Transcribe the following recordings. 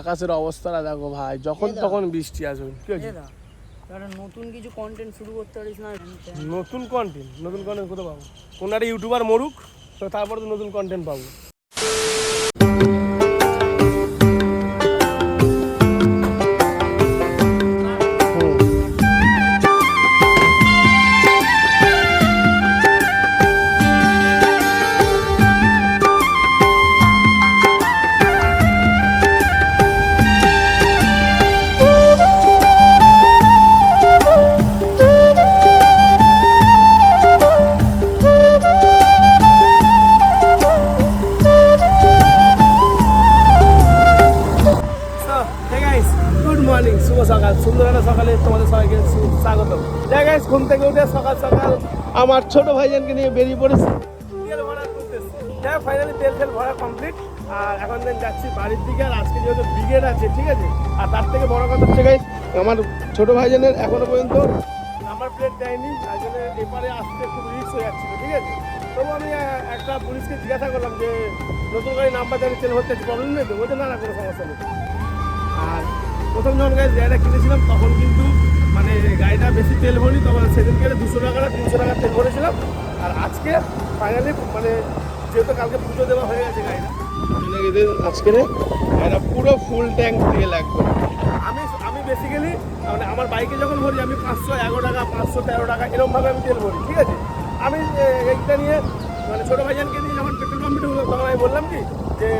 আকাশের অবস্থাটা দেখো ভাই যখন তখন বৃষ্টি আসবে? নতুন কিছু কন্টেন্ট শুরু করতে পারিস না নতুন কন্টেন্ট নতুন কন্টেন্ট কোথাও পাবো? কোন একটা ইউটিউবার মরুক তো তারপরে তো নতুন কন্টেন্ট পাবো। সকাল। সুন্দর একটা সকালে তোমাদের সবাইকে স্বাগত। গাইস ঘুম থেকে উঠে সকাল সকাল আমার ছোট ভাইজানকে নিয়ে বেরিয়ে পড়েছি। তেল ভরা করতেছি। দেখ ফাইনালি তেল তেল ভরা কমপ্লিট আর এখন দেন যাচ্ছি বাড়ির দিকে, আর আজকে যেহেতু ব্রিগেড আছে, ঠিক আছে? আর তার থেকে বড় কথা হচ্ছে গাইস আমার ছোট ভাইজানের এখনও পর্যন্ত নাম্বার প্লেট দেয়নি। তাই জন্য এপারে আসতে খুব রিস্ক হয়ে যাচ্ছিল, ঠিক আছে? তবু আমি একটা পুলিশকে জিজ্ঞাসা করলাম যে, নতুন গাড়ি নাম্বার জানি তেল হচ্ছে প্রবলেম নেই তো? বলছে, না না, কোনো সমস্যা নেই। আর প্রথম যখন গাড়ি গাড়িটা কিনেছিলাম তখন কিন্তু মানে গাড়িটা বেশি তেল ভরি তখন সেদিনকে দুশো টাকা তিনশো টাকা তেল ভরেছিলাম। আর আজকে ফাইনালি মানে যেহেতু কালকে পুজো দেওয়া হয়ে গেছে গাড়িটা এদের আজকে গাড়িটা পুরো ফুল ট্যাঙ্ক তেল একদম। আমি আমি বেসিক্যালি মানে আমার বাইকে যখন ভরি আমি পাঁচশো এগারো টাকা পাঁচশো তেরো টাকা এরকমভাবে আমি তেল ভরি ঠিক আছে? আমি এইটা নিয়ে মানে ছোটো ভাইজানকে নিয়ে যখন পেট্রোল পাম্পে ঢুকলাম তখন আমি বললাম কি যে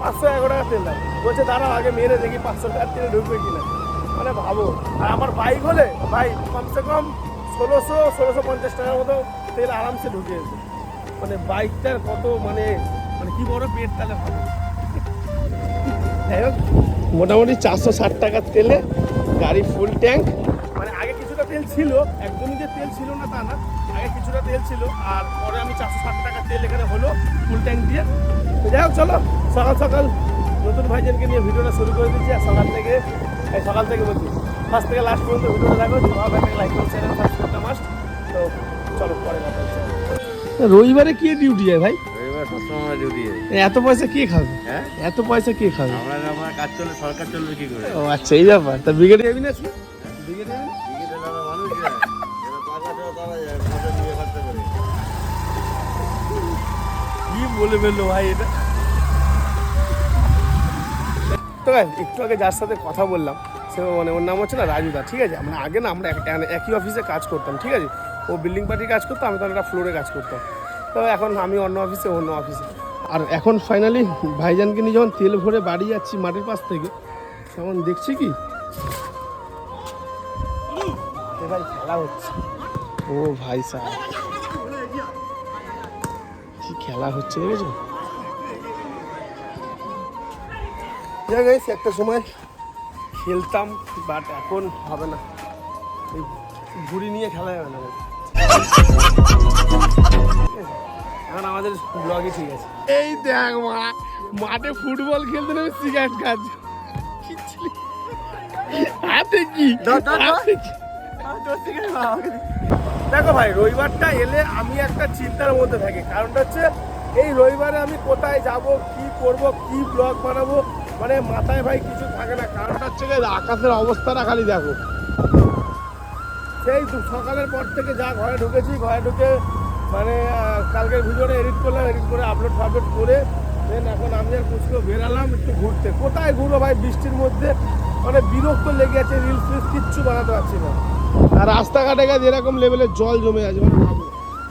পাঁচশো এগারো টাকা তেল দাও বলছে দাঁড়াও আগে মেরে দেখি পাঁচশো টাকার তেলে ঢুকবে কিনা। মানে ভাবো। আর আমার বাইক হলে, ভাই, কমসে কম ষোলোশো ষোলোশো পঞ্চাশ টাকার মতো তেল আরামসে ঢুকিয়েছে মানে বাইকটার কত মানে মানে কি বড় পেট তাহলে ভাবো। যাই হোক, মোটামুটি চারশো ষাট টাকার তেলে গাড়ি ফুল ট্যাঙ্ক মানে আগে কিছুটা তেল ছিল, একদমই যে তেল ছিল না তা না। আগে কিছুটা তেল ছিল আর পরে আমি চারশো ষাট টাকার তেল এখানে হলো ফুল ট্যাঙ্ক দিয়ে। যাই হোক চলো সকাল সকাল নতুন ভাইজানকে নিয়ে ভিডিওটা শুরু করে দিচ্ছি আর সকাল থেকে এই সকাল থেকে বলছি ফার্স্ট থেকে লাস্ট পর্যন্ত ভিডিওটা দেখো ভালো লাগে লাইক করো চ্যানেল সাবস্ক্রাইবটা মাস্ট তো চলো পরে কথা রবিবারে কি ডিউটি যায় ভাই? রবিবার এত পয়সা কে খাবে? হ্যাঁ? এত পয়সা কে খাবে? আমরা কাজ চললে সরকার চলবে কি করে? ও আচ্ছা এই ব্যাপার। তা ব্রিগেড যাবি না বলে ফেলল ভাই এটা। তো একটু আগে যার সাথে কথা বললাম সে মানে ওর নাম হচ্ছে না রাজুদা ঠিক আছে? আমরা আগে না আমরা এক- একই অফিসে কাজ করতাম ঠিক আছে? ও বিল্ডিং পার্টির কাজ করতো আমি তখন একটা ফ্লোরে কাজ করতাম। তো এখন আমি অন্য অফিসে অন্য অফিসে আর এখন ফাইনালি ভাইজানকে নিয়ে যখন তেল ভরে বাড়ি যাচ্ছি মাটির পাশ থেকে তখন দেখছি কি? ভাই খেলা হচ্ছে। ও ভাই সাহেব। কি খেলা হচ্ছে দেখেছ? যা একটা সময় খেলতাম বাট এখন হবে না। এই ঘুড়ি নিয়ে খেলা যাবে না। এখন আমাদের ব্লগই ঠিক আছে। এই দেখ মা মাঠে ফুটবল খেলতে নেবে সিগারেট খাচ্ছ। কি? ছিলি? হাতে কি? হাতে কি? দেখো ভাই, রবিবারটা এলে আমি একটা চিন্তার মধ্যে থাকি। কারণটা হচ্ছে, এই রবিবারে আমি কোথায় যাব, কি করব, কি ব্লগ বানাবো মানে মাথায় ভাই কিছু থাকে না। কারণটা হচ্ছে আকাশের অবস্থাটা খালি দেখো। সেই সকালের পর থেকে যা ঘরে ঢুকেছি, ঘরে ঢুকে মানে কালকের ভিডিওটা এডিট করলাম এডিট করে আপলোড ফাপলোড করে দেন এখন আমি আর কুচকো বেরালাম একটু ঘুরতে। কোথায় ঘুরবো ভাই বৃষ্টির মধ্যে? মানে বিরক্ত লেগে আছে রিলস ফিলস কিচ্ছু বানাতে পারছি না। আর রাস্তাঘাটে গেছে এরকম লেভেলের জল জমে আছে মানে ভাবো।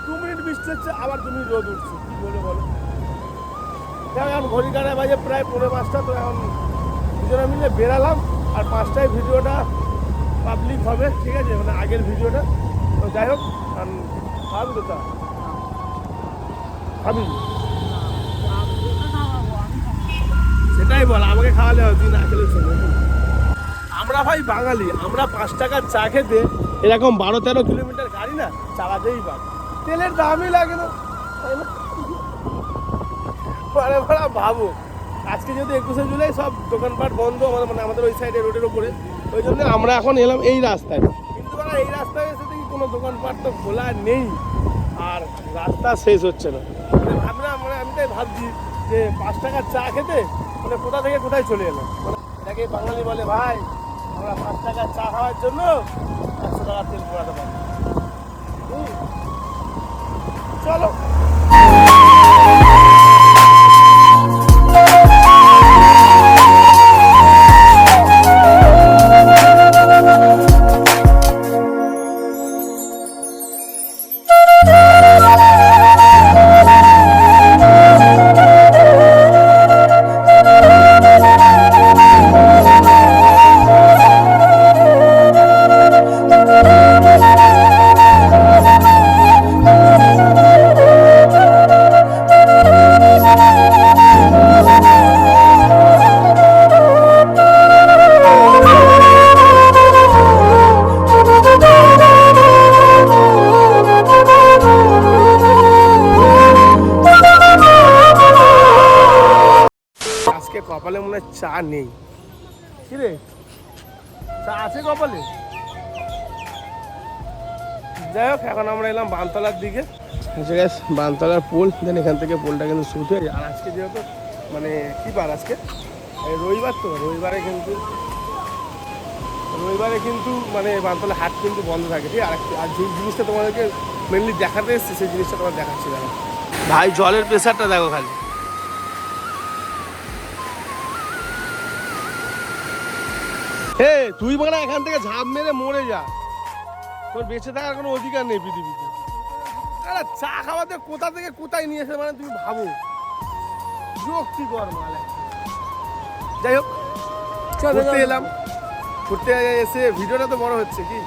দু মিনিট বৃষ্টি হচ্ছে, আবার দু মিনিট রোদ উঠছে। কি বলে? বলো এখন ঘড়ি কাটায় বাজে প্রায় পনেরো পাঁচটা, তো এখন দুজনে মিলে বেরালাম, আর পাঁচটায় ভিডিওটা পাবলিক হবে, ঠিক আছে? মানে আগের ভিডিওটা। তো যাই হোক খাবি তো। চা খাবি সেটাই বল, আমাকে খাওয়ালে হবে তুই না খেলে চলবে। আমরা ভাই বাঙালি, আমরা পাঁচ টাকার চা খেতে এরকম বারো তেরো কিলোমিটার গাড়ি না, চালাতেই পারি। তেলের দামই লাগে না। পরে পরে ভাবো। আজকে যদি একুশে জুলাই, সব দোকানপাট বন্ধ, আমাদের মানে আমাদের ওই সাইডে রোডের উপরে। ওই জন্য আমরা এখন এলাম এই রাস্তায়। কিন্তু এই রাস্তায় এসে দেখি কোনো দোকানপাট তো খোলা নেই, আর রাস্তা শেষ হচ্ছে না। মানে আমরা মানে আমি তাই ভাবছি যে পাঁচ টাকার চা খেতে মানে কোথা থেকে কোথায় চলে এলাম? মানে এটাকে বাঙালি বলে, ভাই আমরা পাঁচ টাকা চা খাওয়ার জন্য একশো টাকা তেল পোড়াতে পারি। চলো কপালে মনে হয় চা নেই। কি রে চা আছে কপালে? যাই হোক এখন আমরা এলাম বানতলার দিকে। আচ্ছা গ্যাস বানতলার পোল দেন এখান থেকে পোলটা কিন্তু শুট হয়ে যায়। আর আজকে যেহেতু মানে কি বার আজকে? রবিবার তো রবিবারে কিন্তু রবিবারে কিন্তু মানে বানতলা হাট কিন্তু বন্ধ থাকে। ঠিক আছে? আর আর যে জিনিসটা তোমাদেরকে মেনলি দেখাতে এসেছি সেই জিনিসটা তোমার দেখাচ্ছি দেখো ভাই জলের প্রেশারটা দেখো খালি। হে তুই মানে এখান থেকে ঝাঁপ মেরে মরে যা। তোর বেঁচে থাকার কোনো অধিকার নেই পৃথিবীতে। আরে চা খাওয়াতে কোথা থেকে কোথায় নিয়ে এসে মানে তুমি ভাবো? বিরক্তিকর মাল। যাই হোক ঘুরতে এলাম। ঘুরতে এসে ভিডিওটা তো বড় হচ্ছে কি?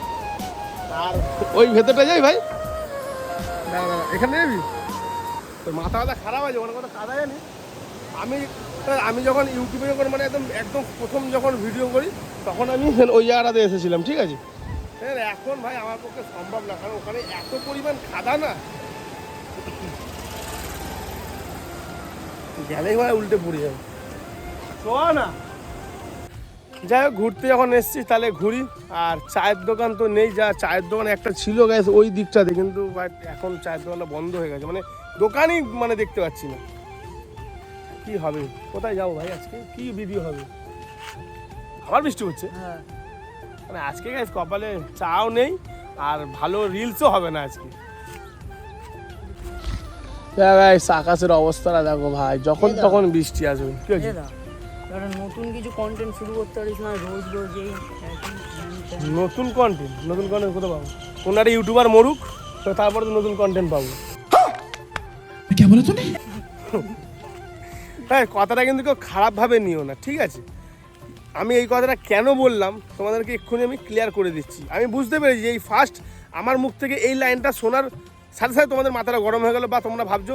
আর ওই ভেতরটা যাই ভাই। না না এখানে যাবি? তোর মাথা মাথা খারাপ আছে কোনো কথা কাদা জানি। আমি আমি যখন ইউটিউবে যখন মানে একদম একদম প্রথম যখন ভিডিও করি, তখন আমি ওই জায়গাটাতে এসেছিলাম, ঠিক আছে? হ্যাঁ এখন ভাই আমার পক্ষে সম্ভব না, কারণ ওখানে এত পরিমাণ খাদা না। গেলেই ভাই উল্টে পড়ে যাবে। না। যাই হোক, ঘুরতে যখন এসছি, তাহলে ঘুরি। আর চায়ের দোকান তো নেই, যা চায়ের দোকান একটা ছিল গেছে ওই দিকটাতে, কিন্তু এখন চায়ের দোকানটা বন্ধ হয়ে গেছে। মানে দোকানই মানে দেখতে পাচ্ছি না। কি হবে কোথায় যাবো ভাই আজকে কি ভিডিও হবে আবার বৃষ্টি হচ্ছে হ্যাঁ মানে আজকে গাইজ কপালে চাও নেই আর ভালো রিলসও হবে না আজকে আকাশের অবস্থাটা দেখো ভাই যখন এই দেখো। তখন বৃষ্টি আসবে কি হয়েছে? দাদা একটা নতুন কিছু কন্টেন্ট শুরু করতে পারিস না রোজ রোজ এই একই হ্যান ত্যান। নতুন কন্টেন্ট নতুন কন্টেন্ট কোথায় পাবো কোনো একটা ইউটিউবার মরুক তো তারপরে তো নতুন কন্টেন্ট পাবো क्या बोला तूने হ্যাঁ কথাটা কিন্তু কেউ খারাপভাবে নিও না, ঠিক আছে? আমি এই কথাটা কেন বললাম, তোমাদেরকে এক্ষুনি আমি ক্লিয়ার করে দিচ্ছি। আমি বুঝতে পেরেছি এই ফার্স্ট আমার মুখ থেকে এই লাইনটা শোনার সাথে সাথে তোমাদের মাথাটা গরম হয়ে গেলো বা তোমরা ভাবছ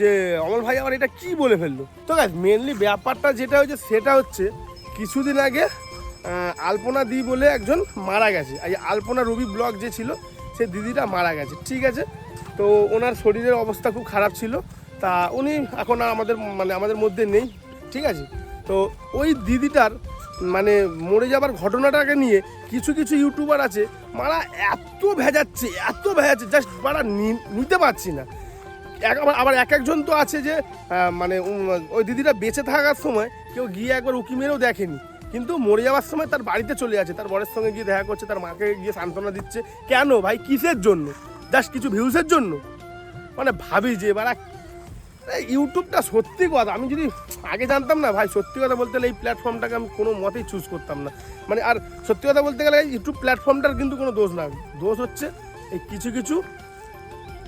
যে, অমল ভাই আবার এটা কি বলে ফেলল? তো গাছ মেনলি ব্যাপারটা যেটা হচ্ছে সেটা হচ্ছে কিছুদিন আগে আলপনা দি বলে একজন মারা গেছে। এই আলপনা রবি ব্লগ যে ছিল, সে দিদিটা মারা গেছে, ঠিক আছে? তো ওনার শরীরের অবস্থা খুব খারাপ ছিল। তা উনি এখন আর আমাদের মানে আমাদের মধ্যে নেই, ঠিক আছে? তো ওই দিদিটার মানে মরে যাবার ঘটনাটাকে নিয়ে কিছু কিছু ইউটিউবার আছে, মারা এত ভেজাচ্ছে এত ভেজাচ্ছে জাস্ট মারা নিতে পারছি না। এক, আবার আবার এক একজন তো আছে যে মানে ওই দিদিটা বেঁচে থাকার সময় কেউ গিয়ে একবার উকি মেরেও দেখেনি। কিন্তু মরে যাওয়ার সময় তার বাড়িতে চলে আছে তার বরের সঙ্গে গিয়ে দেখা করছে, তার মাকে গিয়ে সান্ত্বনা দিচ্ছে। কেন ভাই? কিসের জন্য? জাস্ট কিছু ভিউসের জন্য? মানে ভাবি যে এবার ইউটিউবটা সত্যি কথা আমি যদি আগে জানতাম না ভাই সত্যি কথা বলতে গেলে এই প্ল্যাটফর্মটাকে আমি কোনো মতেই চুজ করতাম না। মানে আর সত্যি কথা বলতে গেলে ইউটিউব প্ল্যাটফর্মটার কিন্তু কোনো দোষ না। দোষ হচ্ছে এই কিছু কিছু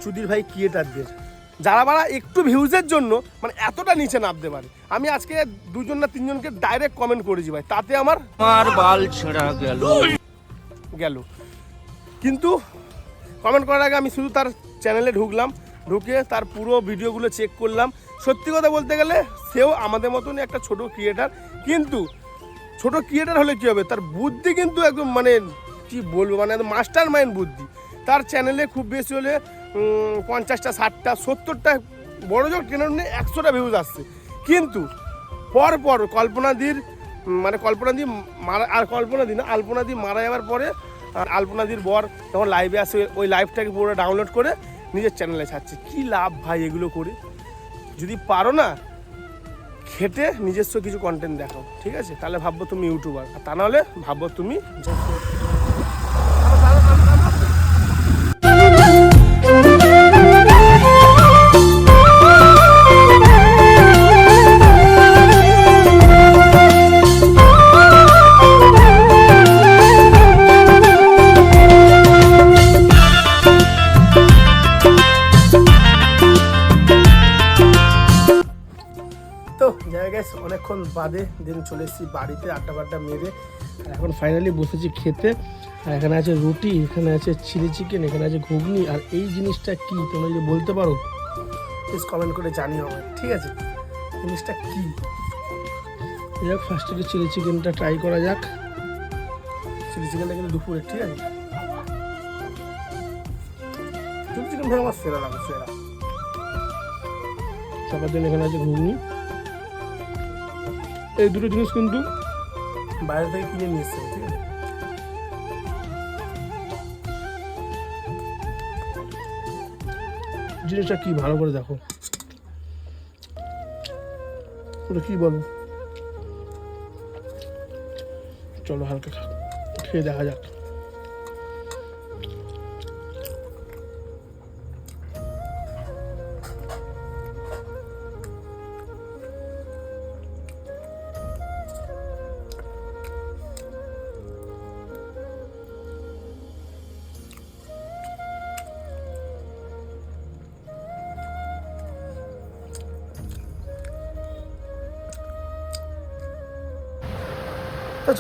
চুদির ভাই ক্রিয়েটারদের যারা বারা একটু ভিউজের জন্য মানে এতটা নিচে নামতে পারে। আমি আজকে দুজন না তিনজনকে ডাইরেক্ট কমেন্ট করেছি ভাই তাতে আমার আমার বাল ছেঁড়া গেল। গেল। কিন্তু কমেন্ট করার আগে আমি শুধু তার চ্যানেলে ঢুকলাম। ঢুকে তার পুরো ভিডিওগুলো চেক করলাম। সত্যি কথা বলতে গেলে, সেও আমাদের মতনই একটা ছোট ক্রিয়েটার কিন্তু ছোট ক্রিয়েটার হলে কী হবে? তার বুদ্ধি কিন্তু একদম মানে কি বলব মানে মাস্টার মাইন্ড বুদ্ধি। তার চ্যানেলে খুব বেশি হলে পঞ্চাশটা, ষাটটা, সত্তরটা বড় জোর কেনার কেন একশোটা ভিউজ আসছে। কিন্তু পর পর কল্পনাদির মানে কল্পনাদি মারা, আর কল্পনাদি না আলপনাদি মারা যাওয়ার পরে, আর আলপনাদির বর তখন লাইভে আসে, ওই লাইভটাকে পুরো ডাউনলোড করে নিজের চ্যানেলে ছাড়ছে। কি লাভ ভাই এগুলো করে? যদি পারো না, খেটে নিজস্ব কিছু কন্টেন্ট দেখো ঠিক আছে? তাহলে ভাববো তুমি ইউটিউবার আর তা নাহলে ভাববো তুমি গেছ অনেকক্ষণ বাদে দিন চলে এসেছি বাড়িতে, আড্ডা বাড্ডা মেরে। এখন ফাইনালি বসেছি খেতে। আর এখানে আছে রুটি, এখানে আছে চিলি চিকেন এখানে আছে ঘুগনি। আর এই জিনিসটা কি? তোমরা যদি বলতে পারো প্লিজ কমেন্ট করে জানিও আমায়, ঠিক আছে? জিনিসটা কি? যাক ফার্স্ট থেকে চিলি চিকেনটা ট্রাই করা যাক। চিলি চিকেনটা কিন্তু দুপুরে, ঠিক আছে? চিলি চিকেন ভাই আমার সেরা লাগে, সেরা। সবার জন্য এখানে আছে ঘুগনি। এই দুটো জিনিস কিন্তু বাইরে থেকে কিনে নিয়ে এসছে ঠিক আছে? জিনিসটা কি ভালো করে দেখো। ওটা কি বলো? চলো হালকা খা খেয়ে দেখা যাক।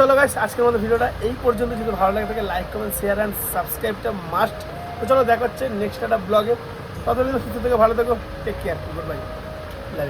চলো গাইস আজকের মতো ভিডিওটা এই পর্যন্ত। যদি ভালো লাগে থাকে লাইক কমেন্ট শেয়ার অ্যান্ড সাবস্ক্রাইবটা মাস্ট তো চলো, দেখা হচ্ছে নেক্সট একটা ব্লগে ততদিন সুস্থ থেকে ভালো থেকো। Take care goodbye love